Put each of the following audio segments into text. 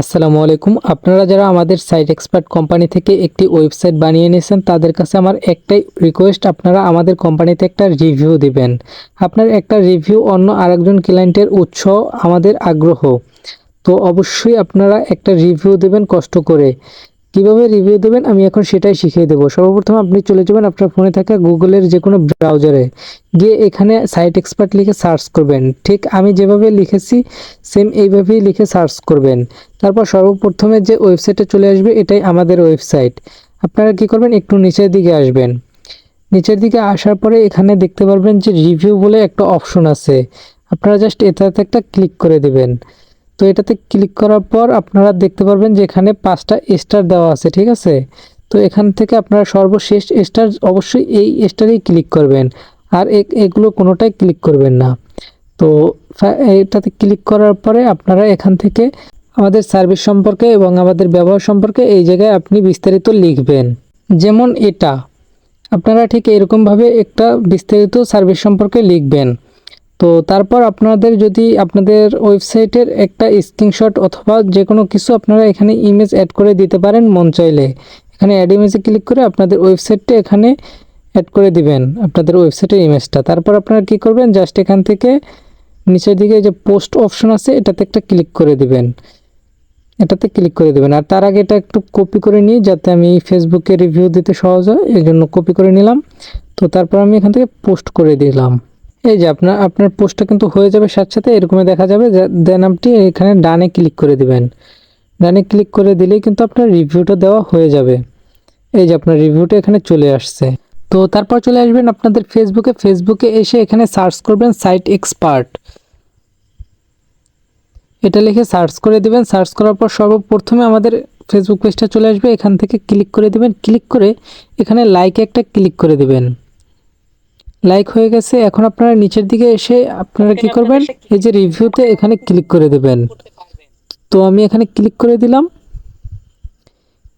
আসসালামু আলাইকুম। আপনারা যারা আমাদের সাইট এক্সপার্ট কোম্পানি থেকে একটি ওয়েবসাইট বানিয়ে নিয়েছেন, তাদের কাছে আমার একটাই রিকোয়েস্ট আপনারা আমাদের কোম্পানিতে একটা রিভিউ দিবেন। আপনার একটা রিভিউ অন্য আরেকজন ক্লায়েন্টের উৎস আমাদের আগ্রহ। তো অবশ্যই আপনারা একটা রিভিউ দেবেন কষ্ট করে। কীভাবে রিভিউ দেবেন, আমি এখন সেটাই শিখিয়ে দেবো। সর্বপ্রথম আপনি চলে যাবেন আপনার ফোনে থাকা গুগলের যে কোনো ব্রাউজারে গিয়ে এখানে সাইট এক্সপার্ট লিখে সার্চ করবেন। ঠিক আমি যেভাবে লিখেছি সেম এইভাবেই লিখে সার্চ করবেন। তারপর সর্বপ্রথমে যে ওয়েবসাইটে চলে আসবে, এটাই আমাদের ওয়েবসাইট আপনারা কি করবেন, একটু নিচের দিকে আসবেন। নিচের দিকে আসার পরে এখানে দেখতে পারবেন যে রিভিউ বলে একটা অপশন আছে। আপনারা জাস্ট এটাতে একটা ক্লিক করে দিবেন। তো এটাতে ক্লিক করার পর আপনারা দেখতে পারবেন যে এখানে পাঁচটা স্টার দেওয়া আছে, ঠিক আছে? তো এখান থেকে আপনারা সর্বশেষ স্টার অবশ্যই এই স্টারেই ক্লিক করবেন। আর এগুলো কোনোটাই ক্লিক করবেন না। তো এটাতে ক্লিক করার পরে আপনারা এখান থেকে আমাদের সার্ভিস সম্পর্কে এবং আমাদের ব্যবহার সম্পর্কে এই জায়গায় আপনি বিস্তারিত লিখবেন। যেমন এটা। আপনারা ঠিক এরকমভাবে একটা বিস্তারিত সার্ভিস সম্পর্কে লিখবেন। তো তারপর আপনাদের যদি আপনাদের ওয়েবসাইটের একটা স্ক্রিনশট অথবা যে কোনো কিছু আপনারা এখানে ইমেজ অ্যাড করে দিতে পারেন মন চাইলে। এখানে অ্যাড ইমেজে ক্লিক করে আপনাদের ওয়েবসাইটটা এখানে অ্যাড করে দিবেন, আপনাদের ওয়েবসাইটের ইমেজটা তারপর আপনারা কি করবেন? জাস্ট এখান থেকে নিচের দিকে যে পোস্ট অপশন আছে, এটাতে একটা ক্লিক করে দিবেন। এটাতে ক্লিক করে দেবেন। আর তার আগে এটা একটু কপি করে নিই যাতে আমি ফেসবুকে রিভিউ দিতে সহজ হয় এই জন্য কপি করে নিলাম। তো তারপর আমি এখান থেকে পোস্ট করে দিলাম। এই যে আপনার আপনার পোস্টটা কিন্তু হয়ে যাবে সাথে সাথে, এরকমই দেখা যাবে দেন আপনি এখানে ডানে ক্লিক করে দিবেন। ডানে ক্লিক করে দিলেই কিন্তু আপনার রিভিউটা দেওয়া হয়ে যাবে। এই যে আপনার রিভিউটা এখানে চলে আসছে। তো তারপর চলে আসবেন আপনাদের ফেসবুকে। ফেসবুকে এসে এখানে সার্চ করবেন সাইট এক্সপার্ট। এটা লিখে সার্চ করে দিবেন। সার্চ করার পর সর্বপ্রথমে আমাদের ফেসবুক পেজটা চলে আসবে। এখান থেকে ক্লিক করে দিবেন। ক্লিক করে এখানে লাইকে একটা ক্লিক করে দিবেন। লাইক হয়ে গেছে এখন আপনারা নিচের দিকে এসে আপনারা কি করবেন? এই যে রিভিউতে এখানে ক্লিক করে দেবেন। তো আমি এখানে ক্লিক করে দিলাম।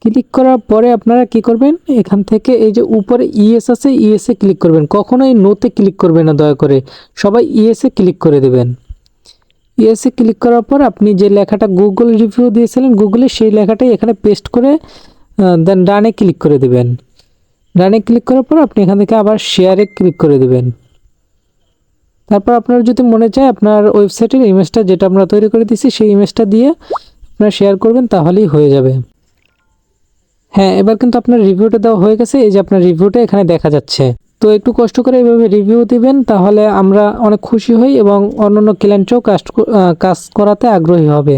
ক্লিক করার পরে আপনারা কি করবেন? এখান থেকে এই যে উপরে ইএস আছে ইএসএ ক্লিক করবেন। কখনোই নোতে ক্লিক করবেন না দয়া করে। সবাই ইএসএ ক্লিক করে দেবেন। ইএসএ ক্লিক করার পর আপনি যে লেখাটা গুগল রিভিউ দিয়েছিলেন গুগলে সেই লেখাটাই এখানে পেস্ট করে দেন ডানে ক্লিক করে দেবেন। ডানে ক্লিক করার পর আপনি এখান থেকে আবার শেয়ারে ক্লিক করে দেবেন। তারপর আপনার যদি মনে চায় আপনার ওয়েবসাইটের ইমেজটা যেটা আমরা তৈরি করে দিয়েছি, সেই ইমেজটা দিয়ে আপনারা শেয়ার করবেন, তাহলেই হয়ে যাবে। হ্যাঁ এবার কিন্তু আপনার রিভিউটা দেওয়া হয়ে গেছে, এই যে আপনার রিভিউটা এখানে দেখা যাচ্ছে। তো একটু কষ্ট করে এইভাবে রিভিউ দিবেন, তাহলে আমরা অনেক খুশি হই এবং অন্যান্য ক্লায়েন্টও কাজ কাজ করাতে আগ্রহী হবে।